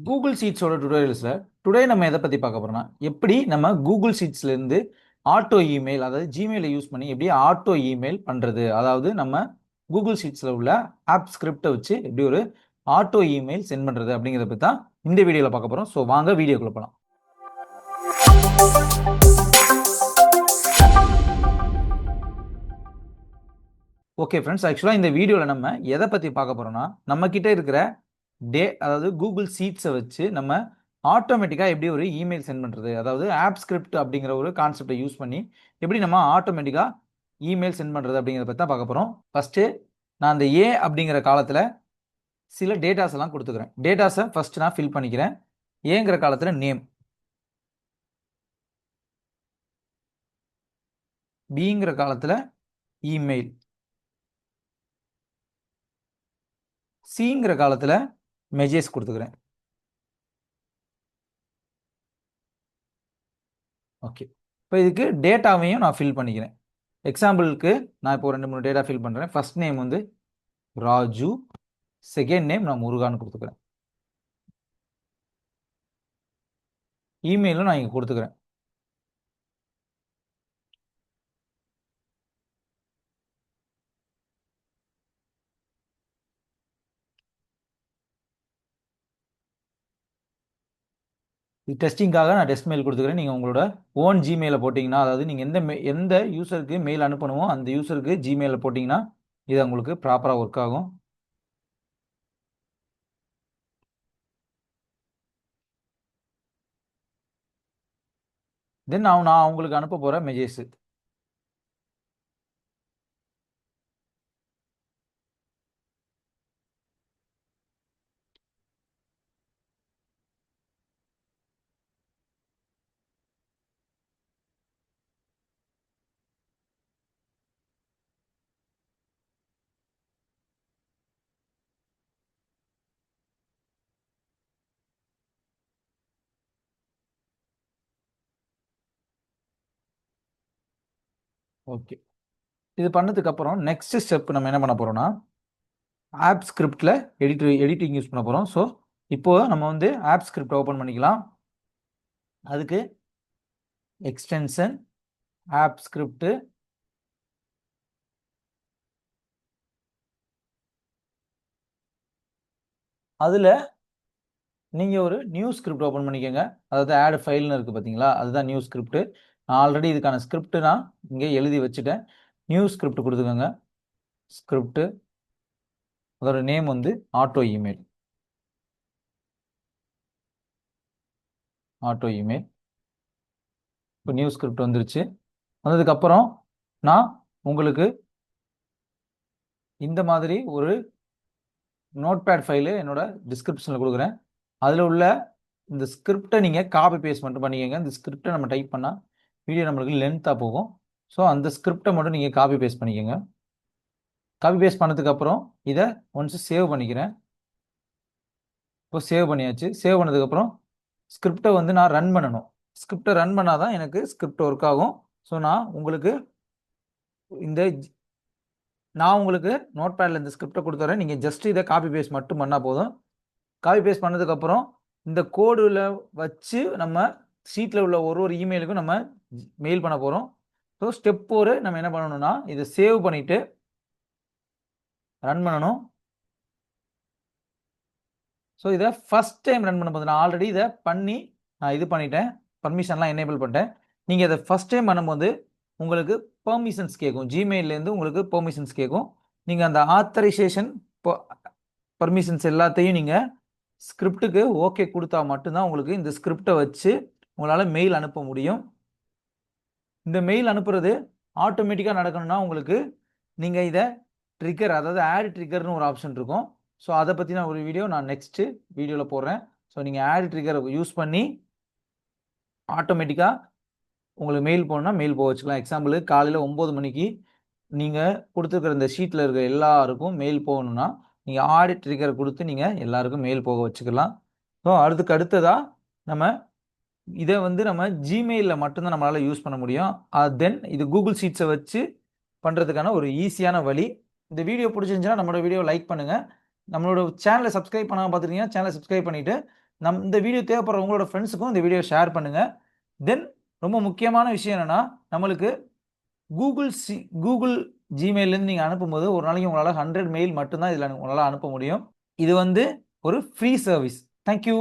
Google சீட்ஸோட டுடோரியல்ஸில் today நம்ம எதை பற்றி பார்க்க போகிறோம்னா எப்படி நம்ம கூகுள் சீட்ஸ்லேருந்து ஆட்டோ இமெயில் அதாவது ஜிமெயிலை யூஸ் பண்ணி எப்படி ஆட்டோ இமெயில் பண்ணுறது அதாவது நம்ம கூகுள் சீட்ஸில் உள்ள ஆப் ஸ்கிரிப்டை வச்சு எப்படி ஒரு ஆட்டோ இமெயில் சென்ட் பண்ணுறது அப்படிங்கிறத பற்றி தான் இந்த வீடியோவில் பார்க்க போகிறோம் ஸோ வாங்க வீடியோக்குள்ள போகலாம் ஓகே ஃப்ரெண்ட்ஸ் ஆக்சுவலாக இந்த வீடியோவில் நம்ம எதை பற்றி பார்க்க போகிறோம்னா நம்மக்கிட்ட இருக்கிற டே அதாவது கூகுள் சீட்ஸை வச்சு நம்ம ஆட்டோமேட்டிக்காக எப்படி ஒரு இமெயில் சென்ட் பண்ணுறது அதாவது ஆப் ஸ்கிரிப்ட் அப்படிங்கிற ஒரு கான்செப்டை யூஸ் பண்ணி எப்படி நம்ம ஆட்டோமேட்டிக்காக இமெயில் சென்ட் பண்ணுறது அப்படிங்கிறத பற்றி தான் பார்க்க போகிறோம் ஃபஸ்ட்டு நான் அந்த ஏ அப்படிங்கிற காலத்தில் சில டேட்டாஸ் எல்லாம் கொடுத்துக்கிறேன். டேட்டாஸை ஃபஸ்ட்டு நான் ஃபில் பண்ணிக்கிறேன். ஏங்கிற காலத்தில் நேம். பிங்கிற காலத்தில் இமெயில் சிங்கிற காலத்தில் மெஜேஸ் கொடுத்துக்கிறேன். ஓகே இப்போ இதுக்கு டேட்டாவையும் நான் ஃபில் பண்ணிக்கிறேன். எக்ஸாம்பிளுக்கு நான் இப்போ ரெண்டு மூணு டேட்டா ஃபில் பண்ணுறேன் ஃபர்ஸ்ட் நேம் வந்து ராஜு செகண்ட் நேம் நான் முருகான்னு கொடுத்துக்கிறேன். இமெயிலும் நான் இங்கே கொடுத்துக்கிறேன் இது டெஸ்டிங்காக நான் டெஸ்ட் மெயில் கொடுத்துக்கிறேன். நீங்கள் உங்களோட ஓன் ஜிமெயிலில் போட்டிங்கன்னா அதாவது நீங்கள் எந்த மெ எந்த யூசருக்கு மெயில் அனுப்பணுமோ அந்த யூசருக்கு ஜிமெயிலில் போட்டிங்கன்னா இது உங்களுக்கு ப்ராப்பராக ஒர்க் ஆகும். தென் நான் நான் அவங்களுக்கு அனுப்ப போகிற மெசேஜ் ஓகே. இது பண்ணதுக்கு அப்புறம் நெக்ஸ்ட் ஸ்டெப் நம்ம என்ன பண்ண போறோம்னா ஆப் ஸ்கிரிப்டில் எடிட் எடிட்டிங் யூஸ் பண்ண போகிறோம் ஸோ இப்போ நம்ம வந்து ஆப் ஸ்கிரிப்ட் ஓப்பன் பண்ணிக்கலாம். அதுக்கு எக்ஸ்டென்ஷன் ஆப் ஸ்கிரிப்டு அதில் நீங்கள் ஒரு நியூ ஸ்கிரிப்ட் ஓப்பன் பண்ணிக்கோங்க. அதாவது ஆட் ஃபைல்னு இருக்குது பார்த்தீங்களா அதுதான் நியூ ஸ்கிரிப்ட் நான் ஆல்ரெடி இதுக்கான ஸ்கிரிப்ட் நான் இங்கே எழுதி வச்சுட்டேன். நியூ ஸ்கிரிப்ட் கொடுத்துக்கோங்க. ஸ்கிரிப்ட் அதோட நேம் வந்து ஆட்டோ இமெயில் ஆட்டோ இமெயில் இப்போ நியூ ஸ்கிரிப்ட் வந்துருச்சு. வந்ததுக்கப்புறம் நான் உங்களுக்கு இந்த மாதிரி ஒரு நோட்பேட் ஃபைலு என்னோட டிஸ்கிரிப்ஷனில் கொடுக்குறேன். அதில் உள்ள இந்த ஸ்கிரிப்டை நீங்கள் காப்பி பேஸ்ட் மட்டும் பண்ணிக்கோங்க. இந்த ஸ்கிரிப்டை நம்ம டைப் பண்ணால் வீடியோ நம்மளுக்கு லென்த்தாக போகும். ஸோ அந்த ஸ்கிரிப்டை மட்டும் நீங்கள் காப்பி பேஸ்ட் பண்ணிக்கோங்க. காப்பி பேஸ்ட் பண்ணதுக்கப்புறம் இதை ஒன்ஸ் சேவ் பண்ணிக்கிறேன். இப்போ சேவ் பண்ணியாச்சு. சேவ் பண்ணதுக்கப்புறம் ஸ்கிரிப்டை வந்து நான் ரன் பண்ணணும். ஸ்கிரிப்டை ரன் பண்ணால் தான் எனக்கு ஸ்கிரிப்ட் ஒர்க் ஆகும். ஸோ நான் உங்களுக்கு இந்த நான் உங்களுக்கு நோட் பேடில் இந்த ஸ்கிரிப்டை கொடுத்துறேன். நீங்கள் ஜஸ்ட் இதை காப்பி பேஸ்ட் மட்டும் பண்ணால் போதும். காப்பி பேஸ்ட் பண்ணதுக்கப்புறம் இந்த கோடில் வச்சு நம்ம ஷீட்டில் உள்ள ஒரு ஒரு இமெயிலுக்கும் நம்ம மெயில் பண்ண போகிறோம் ஸோ ஸ்டெப் ஒரு நம்ம என்ன பண்ணணும்னா இதை சேவ் பண்ணிவிட்டு ரன் பண்ணணும். ஸோ இதை ஃபஸ்ட் டைம் ரன் பண்ண போது நான் ஆல்ரெடி இதை பண்ணி நான் இது பண்ணிட்டேன். பர்மிஷன்லாம் எனேபிள் பண்ணிட்டேன். நீங்கள் இதை ஃபஸ்ட் டைம் பண்ணும்போது உங்களுக்கு பெர்மிஷன்ஸ் கேட்கும் ஜிமெயிலேருந்து உங்களுக்கு பெர்மிஷன்ஸ் கேட்கும் நீங்கள் அந்த ஆத்தரைசேஷன் பர்மிஷன்ஸ் எல்லாத்தையும் நீங்கள் ஸ்கிரிப்டுக்கு ஓகே கொடுத்தா மட்டும்தான் உங்களுக்கு இந்த ஸ்கிரிப்டை வச்சு உங்களால் மெயில் அனுப்ப முடியும். இந்த மெயில் அனுப்புறது ஆட்டோமேட்டிக்காக நடக்கணும்னா உங்களுக்கு நீங்கள் இதை ட்ரிக்கர் அதாவது ஆட் ட்ரிக்கர்னு ஒரு ஆப்ஷன் இருக்கும். ஸோ அதை பற்றி நான் ஒரு வீடியோ நான் நெக்ஸ்ட்டு வீடியோவில் போடுறேன். ஸோ நீங்கள் ஆட் ட்ரிக்கரை யூஸ் பண்ணி ஆட்டோமேட்டிக்காக உங்களுக்கு மெயில் போகணுன்னா மெயில் போக வச்சுக்கலாம். எக்ஸாம்பிள் காலையில் ஒம்பது மணிக்கு நீங்கள் கொடுத்துருக்குற இந்த ஷீட்டில் இருக்கிற எல்லாருக்கும் மெயில் போகணுன்னா நீங்கள் ஆடிட் ட்ரிக்கரை கொடுத்து நீங்கள் எல்லாருக்கும் மெயில் போக வச்சுக்கலாம். ஸோ அதுக்கு அடுத்ததாக நம்ம இதை வந்து நம்ம ஜிமெயிலில் மட்டும்தான் நம்மளால் யூஸ் பண்ண முடியும். தென் இது கூகுள் ஷீட்ஸை வச்சு பண்ணுறதுக்கான ஒரு ஈஸியான வழி. இந்த வீடியோ பிடிச்சிருந்துச்சுன்னா நம்மளோட வீடியோ லைக் பண்ணுங்கள் நம்மளோட சேனலை சப்ஸ்கிரைப் பண்ணாமல் பார்த்துருக்கீங்கன்னா சேனலை சப்ஸ்கிரைப் பண்ணிவிட்டு நம் இந்த வீடியோ தேவைப்படுற உங்களோட ஃப்ரெண்ட்ஸுக்கும் இந்த வீடியோ ஷேர் பண்ணுங்கள் தென் ரொம்ப முக்கியமான விஷயம் என்னென்னா நம்மளுக்கு கூகுள் சி கூகுள் ஜிமெயிலேருந்து நீங்கள் அனுப்பும்போது ஒரு நாளைக்கு உங்களால் ஹண்ட்ரட் மெயில் மட்டும்தான் இதில் உங்களால் அனுப்ப முடியும். இது வந்து ஒரு ஃப்ரீ சர்வீஸ் தேங்க்யூ